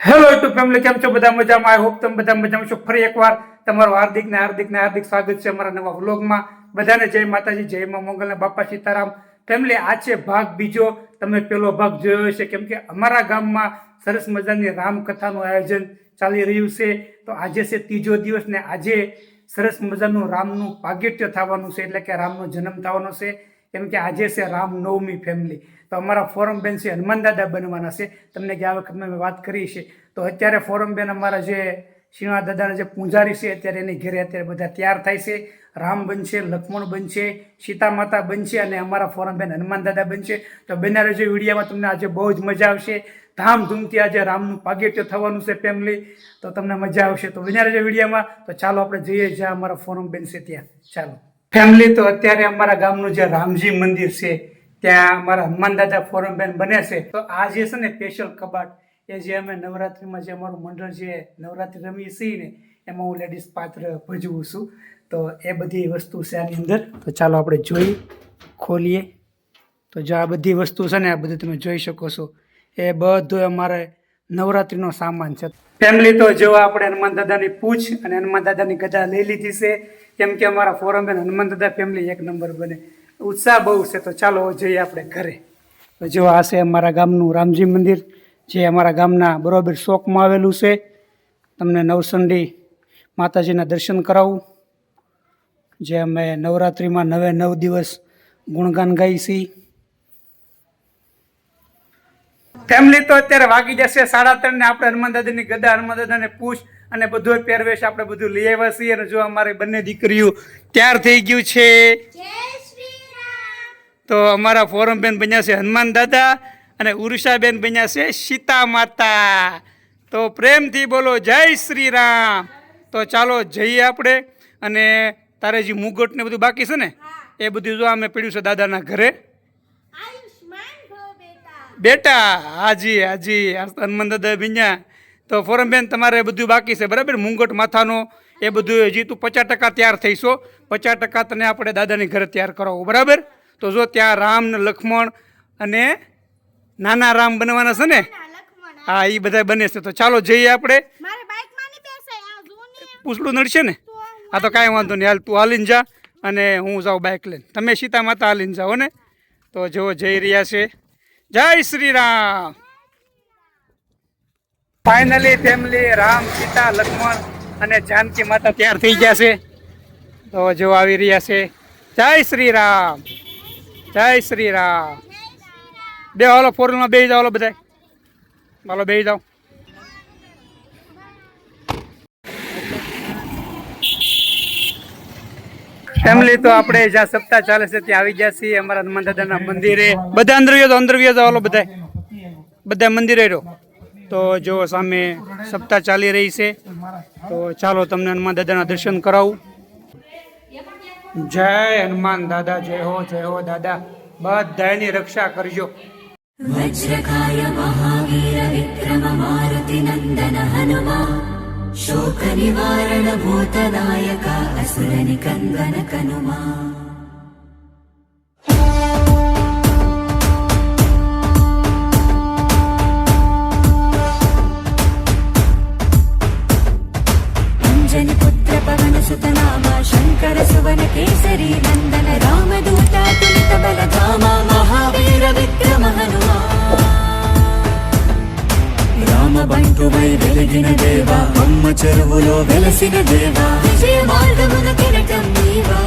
Hello YouTube family કેમ છો? બધા મજામાં? આઈ હોપ તમે બધા મજામાં છો. ફરી એકવાર તમારું હાર્દિક ને હાર્દિક ને હાર્દિક સ્વાગત છે અમારા નવા વ્લોગમાં બધાને જય માતાજી, જય મા મંગલ બાપા સીતારામ. ફેમિલી આ છે ભાગ બીજો. તમે પેલો ભાગ જોયો છે કેમ કે અમારા ગામમાં સરસ મજાની રામકથાનું આયોજન ચાલી રહ્યું છે. તો આજે છે ત્રીજો દિવસ ને આજે સરસ મજાનું રામનું પાગિટ્ય થવાનું છે, એટલે કે રામનો જન્મ થવાનો છે. કેમ કે આજે છે રામનવમી ફેમિલી તો અમારા ફોરમ બેન છે હનુમાન દાદા બનવાના છે. તમને ગયા વખત મેં વાત કરી છે, તો અત્યારે ફોરમ બેન અમારા જે શ્રીનાથ દાદાના જે પૂંજારી છે, અત્યારે એની ઘેરે અત્યારે બધા તૈયાર થાય છે. રામ બનશે, લક્ષ્મણ બનશે, સીતા માતા બનશે અને અમારા ફોરમ બેન હનુમાન દાદા બનશે. તો બન્યા જે વિડીયામાં તમને આજે બહુ જ મજા આવશે. ધામધૂમથી આજે રામનું પાગેટ્ય થવાનું છે ફેમિલી તો તમને મજા આવશે. તો રહેજો વિડીયોમાં, તો ચાલો આપણે જઈએ જ્યાં અમારા ફોરમ બેન છે ત્યાં. ચાલો. ફેમિલી તો અત્યારે અમારા ગામનું જે રામજી મંદિર છે, ત્યાં અમારા હનુમાન દાદા ફોરમ બેન બને છે. તો આ જે છે ને સ્પેશિયલ કબાટ, એ જે અમે નવરાત્રિમાં જે અમારું મંડળ જે નવરાત્રિ રમીએ છીએ ને, એમાં હું લેડીઝ પાત્ર ભજવું છું. તો એ બધી વસ્તુ છે આની અંદર. તો ચાલો આપણે જોઈ, ખોલીએ. તો જો આ બધી વસ્તુ છે ને, આ બધું તમે જોઈ શકો છો. એ બધું અમારે નવરાત્રિનો સામાન છે. ફેમિલી તો જો આપણે હનુમાન દાદાની પૂછ અને હનુમાન દાદાની ગદા લઈ લીધી છે, કેમ કે અમારા ફોરમ બેન હનુમાન દાદા ફેમિલી એક નંબર બને. ઉત્સાહ બહુ છે, તો ચાલો જઈએ આપણે ઘરે. તો જો આ છે અમારા ગામનું રામજી મંદિર, જે અમારા ગામના બરોબર શોકમાં આવેલું છે. તમને નવસંડી માતાજીના દર્શન કરાવું. જે અમે નવરાત્રિમાં નવે નવ દિવસ ગુણગાન ગાઈ છીએ. ફેમિલી તો અત્યારે વાગી જશે સાડા ત્રણ ને આપણે હનુમાન દાદાની ગદા હનુમાન દાદાને પૂછ અને બધું પહેરવેશ આપણે બધું લઈ આવ્યા છીએ અને જો અમારી બંને દીકરીઓ તૈયાર થઈ ગયું છે. તો અમારા ફોરમ બેન બન્યા છે હનુમાન દાદા અને ઉરુષાબેન બન્યા છે સીતા માતા. તો પ્રેમથી બોલો જય શ્રી રામ તો ચાલો જઈએ આપણે અને તારે જે મુગટ ને બધું બાકી છે ને એ બધું જો અમે પીડ્યું છે દાદાના ઘરે. બેટા હાજી હાજી આ હનુમાન દાદા ભીંજા તો ફોરમ બેન તમારે બધું બાકી છે બરાબર? મુંગટ માથાનો એ બધું હજી તું પચાસ ટકા તૈયાર થઈશો પચાસ ટકા તને આપણે દાદાની ઘરે તૈયાર કરાવો બરાબર? તો જો ત્યાં રામ ને લક્ષ્મણ અને નાના રામ બનવાના છે ને? હા. એ બધા બને છે. તો ચાલો જઈએ આપણે. આ પૂછડું નડશે ને? હા તો કાંઈ વાંધો નહીં. હાલ તું હાલીને જા અને હું જાઉં બાઇક લઈને. તમે સીતા માતા હાલીને જાઓ ને? તો જેઓ જઈ રહ્યા છે. જય શ્રી રામ ફાઇનલી ફેમિલી રામ, સીતા, લક્ષ્મણ અને જાનકી માતા તૈયાર થઈ ગયા છે. તો જો આવી રહ્યા છે. જય શ્રી રામ જય શ્રી રામ બે હાલો ફોર બે જાઓ બધા હાલો બે જાઓ. ફેમિલી તો આપણે જ્યાં સપ્તાહ ચાલે છે ત્યાં આવી ગયા છીએ, અમારા હનુમાન દાદાના મંદિરે. બધા અંદર તો અંદર હાલો બધા બધા મંદિરે રહ્યો તો જો સામે સપ્તાહ ચાલી રહી છે, તો ચાલો તમને હનુમાન દાદાના દર્શન કરાવું. જય હનુમાન દાદા, જય હો જય હો દાદા. બધાની રક્ષા કરજો. శోక నివారణ భూతనాయక అసురని కందన కనుమా. అంజని పుత్ర పవన వెలిగిన దేవా చెరువులో వెలసిన దేవా విజయ మార్గమున కిరటం నీవా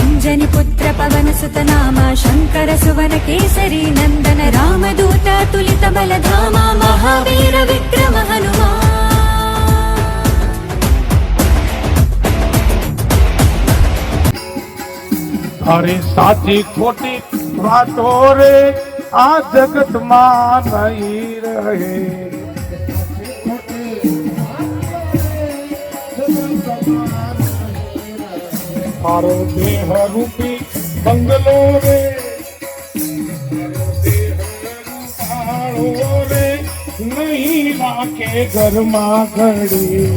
అంజని పుత్ర పవన సుత నామ శంకర సువన కేసరి నందన రామదూత తులిత బలధామ మహావీర విక్రమ హనుమా અરે સાચી ખોટી વાતો રે આ જગતમાં નહીં રહે મારો દેહ રૂપી બંગલો રે. રે. નહીં રાખે ઘરમાં ઘડી.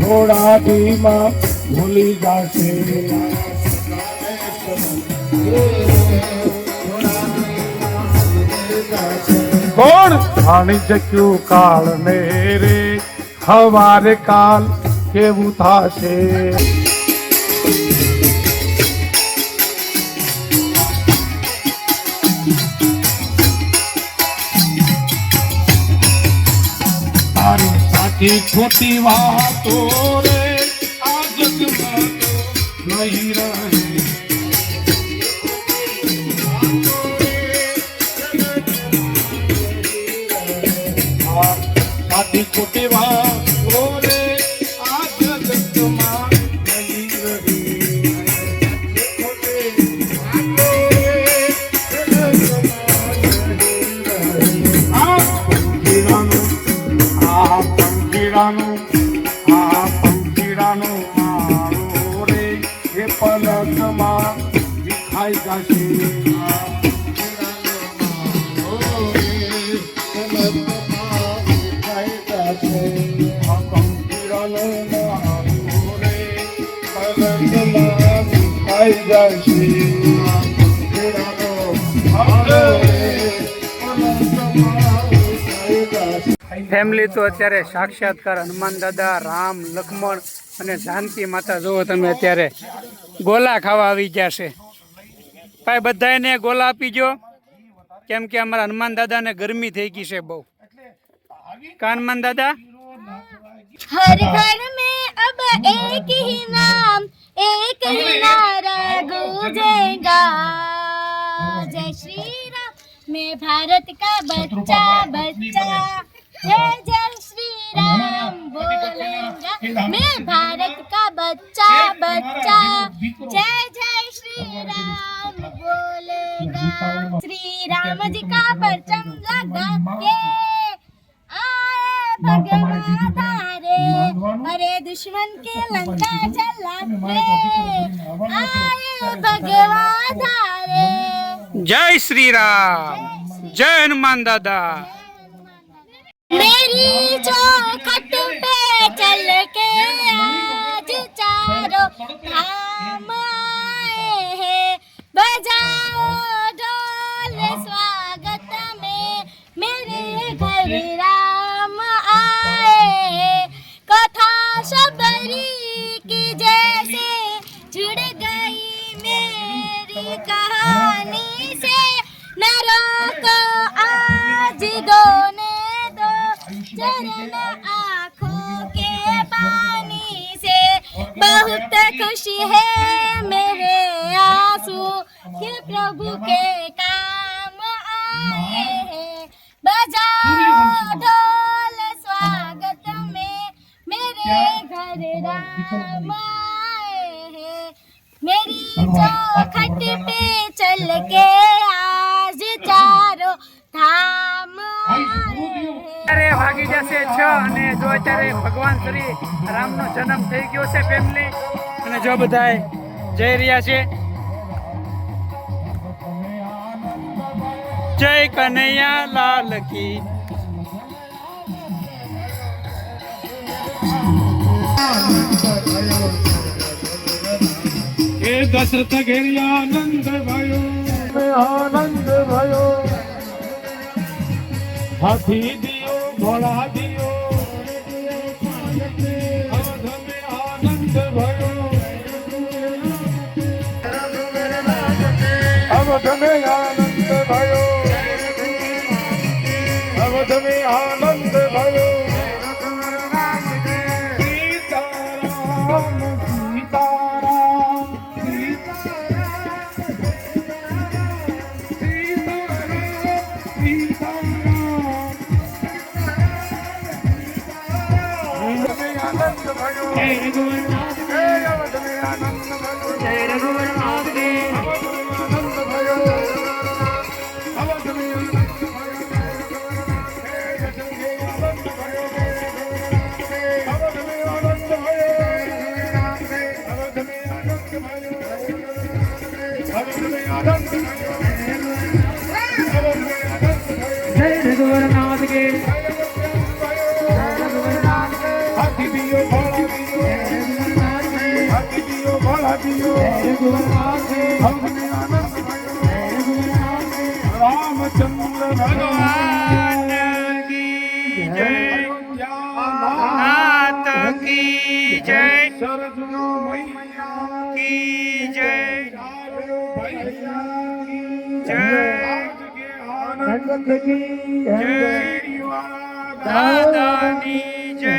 થોડા ધીમાં ભૂલી જશે. કોણ? જાણી શક્યું કાળ ને રે, હવારે કાલ કેવું થશે? તારી સાચી ખોટી વાતો રે, આ જગમાં નહીં રહે. સાચી ખોટી વાતો રે આ જગતમાં આ પંખીડાનું જય ફેમિલી તો અત્યારે સાક્ષાત્કાર હનુમાન દાદા, રામ લક્ષ્મણ અને જાનકી માતા જુઓ તમે અત્યારે. ગોલા ખાવા આવી ગયા છે. ભાઈ બધાને ગોલા આપી જો કેમ કે અમારા હનુમાન દાદાને ગરમી થઈ ગઈ છે બહુ. કાનમાન દાદા? હર ઘર મેં અબ એક भारत का बच्चा बच्चा। जय जय श्री राम बोलेगा मैं भारत का बच्चा बच्चा। जय जय श्री राम बोलेगा। श्री राम जी का परचम लगा के आए भगवान तारे अरे दुश्मन के लंका जला के आए भगवान तारे जय श्री राम જય હનુમાન દાદા मेरी चौखट पे चल के आज चारों धाम चरण आँखों के पानी से बहुत खुशी है मेरे आँसू कि प्रभु के काम आए हैं। बजाओ ढोल स्वागत में मेरे घर राम आए हैं। मेरी चौखट पे चल के જશે છ અને જો અત્યારે ભગવાન શ્રી રામનો જન્મ થઈ ગયો છે ફેમિલી અને જો બધા જઈ રહ્યા છે. જય કનૈયા લાલ કી. એ દશરથ ઘેરી આનંદ ભયો. આનંદ ભયો. હાથી ઘોડા દિયો અવધમે આનંદ ભયો અવધમે આનંદ ભયો આનંદ હાથી દિયો ઘોડા દિયો દાદીઓ અમને આનંદ રામચંદ્ર ભગવાન કી જય. નાથ કી જય. સરજનો મૈયા કી જય. જય. આજ કે આનંદ કી જય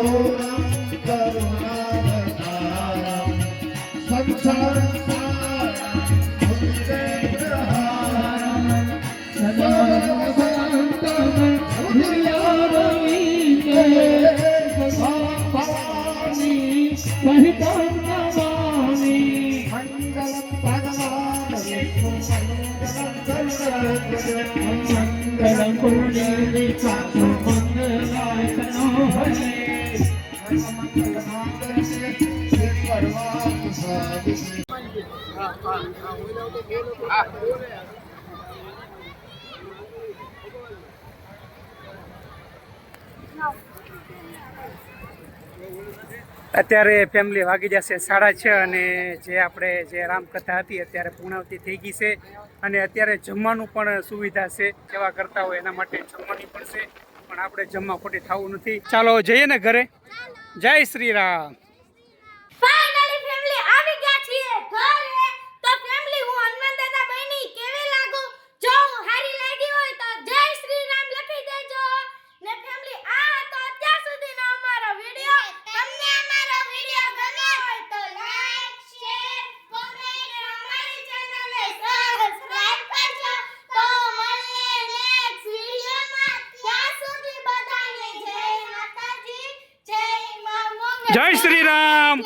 અત્યારે ફેમિલી વાગી જશે સાડા છ અને જે આપણે જે રામકથા હતી અત્યારે પૂર્ણાવતી થઈ ગઈ છે. અને અત્યારે જમવાનું પણ સુવિધા છે, સેવા કરતા હોય એના માટે જમવાની પણ છે. પણ આપણે જમવા ખોટી થવું નથી. ચાલો જઈએ ને ઘરે. જય શ્રી રામ ફાઇનલી ફેમિલી આવી ગયા છીએ ઘરે તો ફેમિલી હું હનુમાન દાદા બની કેવી લાગુ જો હું હારી લાગી હોય તો જય શ્રી રામ લખી દેજો ને ફેમિલી આ હતો અત્યાર સુધીનો અમારો વિડિયો તમને અમારો વિડિયો ગમે હોય તો લાઈક શેર કોમેન્ટ અમારી ચેનલને સબસ્ક્રાઇબ કરજો તો મળીએ નેક્સ્ટ વિડિયોમાં ત્યાં સુધી બધાને જય શ્રી રામ.